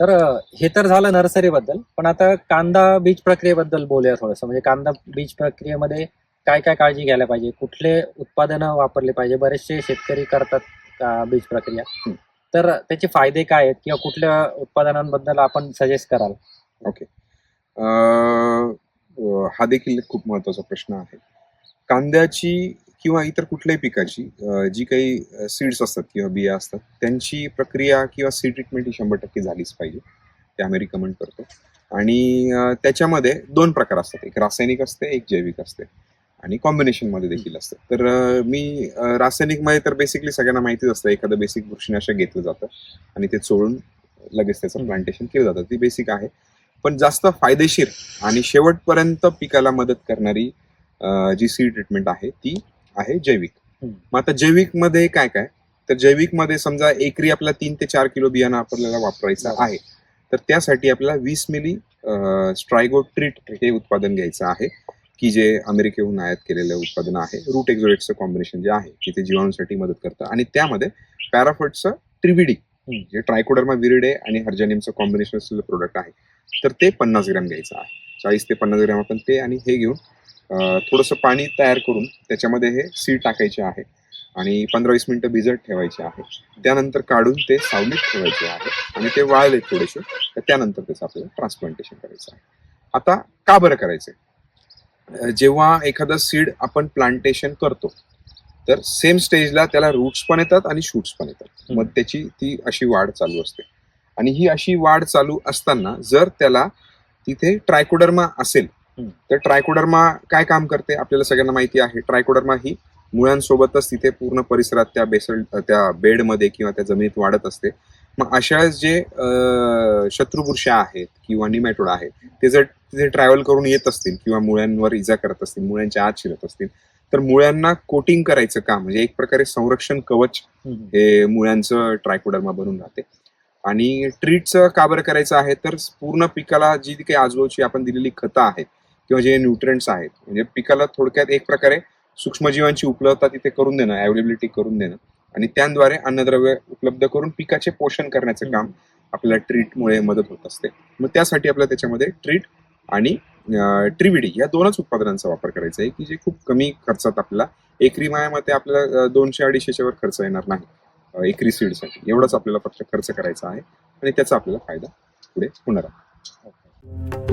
तर हे तर झालं नर्सरीबद्दल पण आता कांदा बीज प्रक्रियेबद्दल बोलूया थोडंसं. म्हणजे कांदा बीज प्रक्रियेमध्ये काय काय काळजी घ्यायला पाहिजे? कुठले उत्पादनं वापरले पाहिजे? बरेचसे शेतकरी करतात का बीज प्रक्रिया. तर त्याचे फायदे काय आहेत किंवा कुठल्या उत्पादनांबद्दल आपण सजेस्ट कराल? अं, हा देखील खूप महत्त्वाचा प्रश्न आहे. कांद्याची किंवा इतर कुठल्याही पिकाची जी काही सीड्स असतात किंवा बिया असतात त्यांची प्रक्रिया किंवा सीड ट्रीटमेंट ही शंभर टक्के झालीच पाहिजे. ते आम्ही रिकमेंड करतो. आणि त्याच्यामध्ये दोन प्रकार असतात. एक रासायनिक असते एक जैविक असते. आणि कॉम्बिनेशनमध्ये देखील असतं. तर मी रासायनिकमध्ये तर बेसिकली सगळ्यांना माहितीच असतं. एखादं बेसिक बुरशीनाशक घेतलं जातं आणि ते चोळून लगेच त्याचं प्लांटेशन केलं जातं. ती बेसिक आहे. पण जास्त फायदेशीर आणि शेवटपर्यंत पिकाला मदत करणारी जी सीड ट्रीटमेंट आहे ती आहे जैविक. मग आता जैविकमध्ये काय काय? तर जैविकमध्ये समजा एकरी आपल्याला तीन ते चार किलो बियाणं आपल्याला वापरायचं. आहे. तर त्यासाठी आपल्याला वीस मिली स्ट्रायगो ट्रीट हे उत्पादन घ्यायचं आहे की जे अमेरिकेहून आयात केलेलं उत्पादन आहे. रूट एक्झोरेटचं कॉम्बिनेशन जे आहे की ते जीवाणूसाठी मदत करतं. आणि त्यामध्ये पॅराफटचं ट्रिबिडी हम्म. जे ट्रायकोडर्मा विरिडे आणि हर्जानियमचं कॉम्बिनेशन असलेलं प्रोडक्ट आहे. तर ते पन्नास ग्रॅम घ्यायचं आहे. चाळीस ते पन्नास ग्रॅम आपण ते आणि हे घेऊन थोडंसं पाणी तयार करून त्याच्यामध्ये हे सीड टाकायचे आहे आणि पंधरा वीस मिनिटं भिजत ठेवायचे आहे. त्यानंतर काढून ते सावलीत ठेवायचे आहे आणि ते वाळले थोडेसे तर त्यानंतर त्याचं आपल्याला ट्रान्सप्लांटेशन करायचं आहे. आता का बरं करायचं जेव्हा एखादं सीड आपण प्लांटेशन करतो तर सेम स्टेजला त्याला रूट्स पण येतात आणि शूट्स पण येतात. मग त्याची ती अशी वाढ चालू असते. आणि ही अशी वाढ चालू असताना जर त्याला तिथे ट्रायकोडर्मा असेल. तर ट्रायकोडर्मा काय काम करते? आपल्याला सगळ्यांना माहिती आहे. ट्रायकोडर्मा ही मुळांसोबतच तिथे पूर्ण परिसरात त्या बेसल त्या बेडमध्ये किंवा त्या जमिनीत वाढत असते. मग अशा जे अं, शत्रुबुरशा आहेत किंवा निमॅटोड आहेत ते जर तिथे ट्रॅव्हल करून येत असतील किंवा मुळ्यांवर इजा करत असतील मुळ्यांच्या आत शिरत असतील तर मुळ्यांना कोटिंग करायचं काम म्हणजे एक प्रकारे संरक्षण कवच हं. मुळ्यांचं ट्रायकोडर्मा बनून राहते. आणि ट्रीटचं का बरं करायचं आहे? तर पूर्ण पिकाला जी काही आजूबाजूची आपण दिलेली खतं आहेत किंवा जे न्यूट्रिएंट्स आहेत म्हणजे पिकाला थोडक्यात एक प्रकारे सूक्ष्मजीवांची उपलब्धता तिथे करून देणं अवेलेबिलिटी करून देणं आणि त्याद्वारे अन्नद्रव्य उपलब्ध करून पिकाचे पोषण करण्याचं काम आपल्याला ट्रीटमुळे मदत होत असते. मग त्यासाठी आपल्याला त्याच्यामध्ये ट्रीट आणि ट्रिविडी या दोनच उत्पादनांचा वापर करायचा आहे की जे खूप कमी खर्चात आपल्याला एकरी मायामध्ये आपल्याला दोनशे अडीचशेच्या वर खर्च येणार नाही एकरी सीडसाठी. एवढाच आपल्याला फक्त खर्च करायचा आहे आणि त्याचा आपल्याला फायदा पुढे होणार आहे.